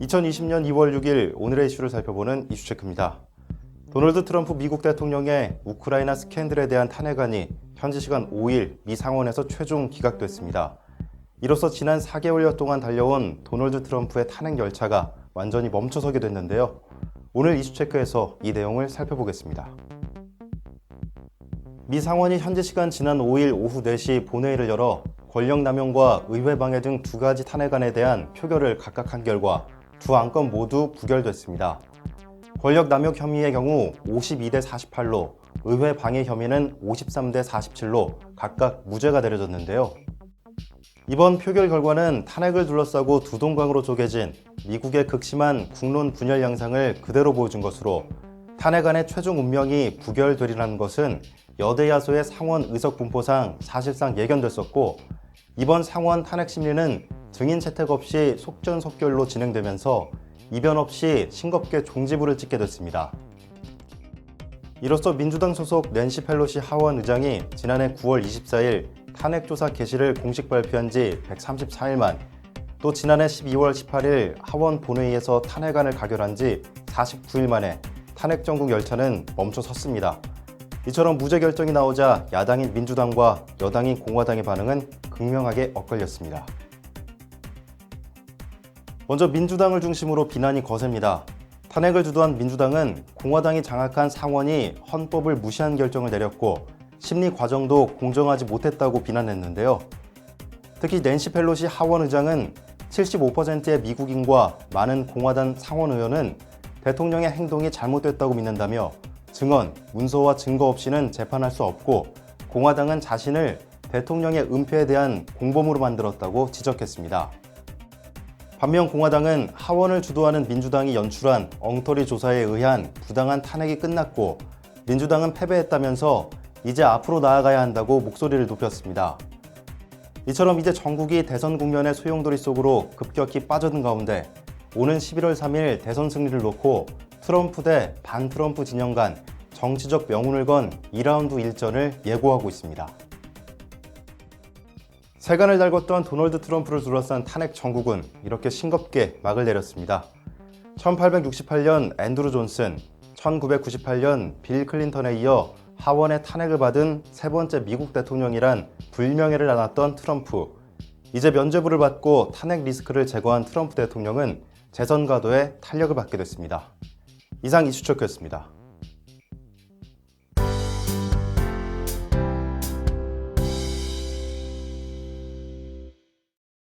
2020년 2월 6일 오늘의 이슈를 살펴보는 이슈체크입니다. 도널드 트럼프 미국 대통령의 우크라이나 스캔들에 대한 탄핵안이 현지 시간 5일 미 상원에서 최종 기각됐습니다. 이로써 지난 4개월여 동안 달려온 도널드 트럼프의 탄핵 열차가 완전히 멈춰서게 됐는데요. 오늘 이슈체크에서 이 내용을 살펴보겠습니다. 미 상원이 현지 시간 지난 5일 오후 4시 본회의를 열어 권력남용과 의회 방해 등 두 가지 탄핵안에 대한 표결을 각각 한 결과 두 안건 모두 부결됐습니다. 권력 남용 혐의의 경우 52대 48로 의회 방해 혐의는 53대 47로 각각 무죄가 내려졌는데요. 이번 표결 결과는 탄핵을 둘러싸고 두 동강으로 쪼개진 미국의 극심한 국론 분열 양상을 그대로 보여준 것으로 탄핵안의 최종 운명이 부결되리라는 것은 여대 야소의 상원 의석 분포상 사실상 예견됐었고 이번 상원 탄핵 심리는 증인 채택 없이 속전속결로 진행되면서 이변 없이 싱겁게 종지부를 찍게 됐습니다. 이로써 민주당 소속 낸시 펠로시 하원 의장이 지난해 9월 24일 탄핵 조사 개시를 공식 발표한 지 134일 만, 또 지난해 12월 18일 하원 본회의에서 탄핵안을 가결한 지 49일 만에 탄핵 정국 열차는 멈춰 섰습니다. 이처럼 무죄 결정이 나오자 야당인 민주당과 여당인 공화당의 반응은 극명하게 엇갈렸습니다. 먼저 민주당을 중심으로 비난이 거셉니다. 탄핵을 주도한 민주당은 공화당이 장악한 상원이 헌법을 무시한 결정을 내렸고 심리 과정도 공정하지 못했다고 비난했는데요. 특히 낸시 펠로시 하원 의장은 75%의 미국인과 많은 공화당 상원 의원은 대통령의 행동이 잘못됐다고 믿는다며 증언, 문서와 증거 없이는 재판할 수 없고 공화당은 자신을 대통령의 은폐에 대한 공범으로 만들었다고 지적했습니다. 반면 공화당은 하원을 주도하는 민주당이 연출한 엉터리 조사에 의한 부당한 탄핵이 끝났고 민주당은 패배했다면서 이제 앞으로 나아가야 한다고 목소리를 높였습니다. 이처럼 이제 전국이 대선 국면의 소용돌이 속으로 급격히 빠져든 가운데 오는 11월 3일 대선 승리를 놓고 트럼프 대 반 트럼프 진영 간 정치적 명운을 건 2라운드 일전을 예고하고 있습니다. 세간을 달궜던 도널드 트럼프를 둘러싼 탄핵 정국은 이렇게 싱겁게 막을 내렸습니다. 1868년 앤드루 존슨, 1998년 빌 클린턴에 이어 하원의 탄핵을 받은 세 번째 미국 대통령이란 불명예를 안았던 트럼프. 이제 면죄부를 받고 탄핵 리스크를 제거한 트럼프 대통령은 재선 가도에 탄력을 받게 됐습니다. 이상 이슈초크였습니다.